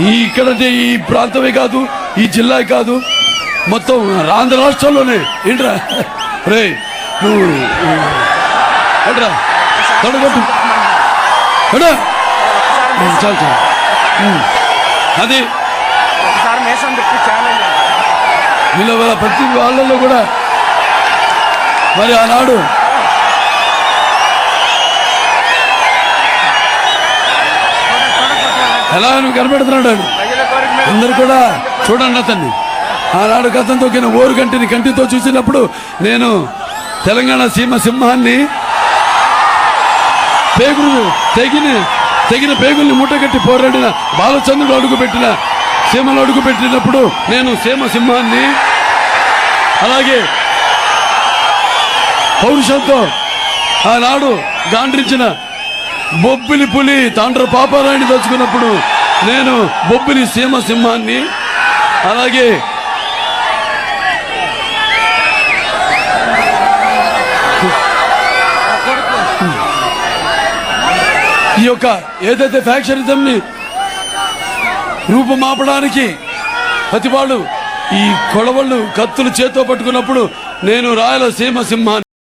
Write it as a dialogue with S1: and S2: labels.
S1: ఈ ఇక్కడ ఈ ప్రాంతమే కాదు ఈ జిల్లా కాదు మొత్తం ఆంధ్ర రాష్ట్రంలోనే. ఏంట్రా? రే నువ్వు ఏంట్రా? తొడగొట్టు చాలు చాలు. అది. వీళ్ళ వాళ్ళ ప్రతి వాళ్ళల్లో కూడా. మరి ఆనాడు ఎలా నువ్వు కనబెడుతున్నాడు అందరు కూడా చూడండి అతన్ని. ఆనాడు గతం తొక్కిన ఓరు కంటిని కంటితో చూసినప్పుడు నేను తెలంగాణ సీమ సింహాన్ని పేగులు తెగిన తెగిన పేగుల్ని మూటగట్టి పోరాడిన బాలచంద్రుడు అడుగుపెట్టిన సీమలు అడుగుపెట్టినప్పుడు నేను సీమ సింహాన్ని అలాగే పౌరుషంతో ఆనాడు గాండ్రించిన బొబ్బిలి పులి తాండ్ర పాపారాయణ దలుచుకున్నప్పుడు నేను బొబ్బిలి సీమ సింహాన్ని అలాగే ఈ యొక్క ఏదైతే ఫ్యాక్షనిజంని రూపుమాపడానికి ప్రతి వాళ్ళు ఈ కొడవళ్ళు కత్తులు చేత్తో పట్టుకున్నప్పుడు నేను రాయలసీమ సింహాన్ని.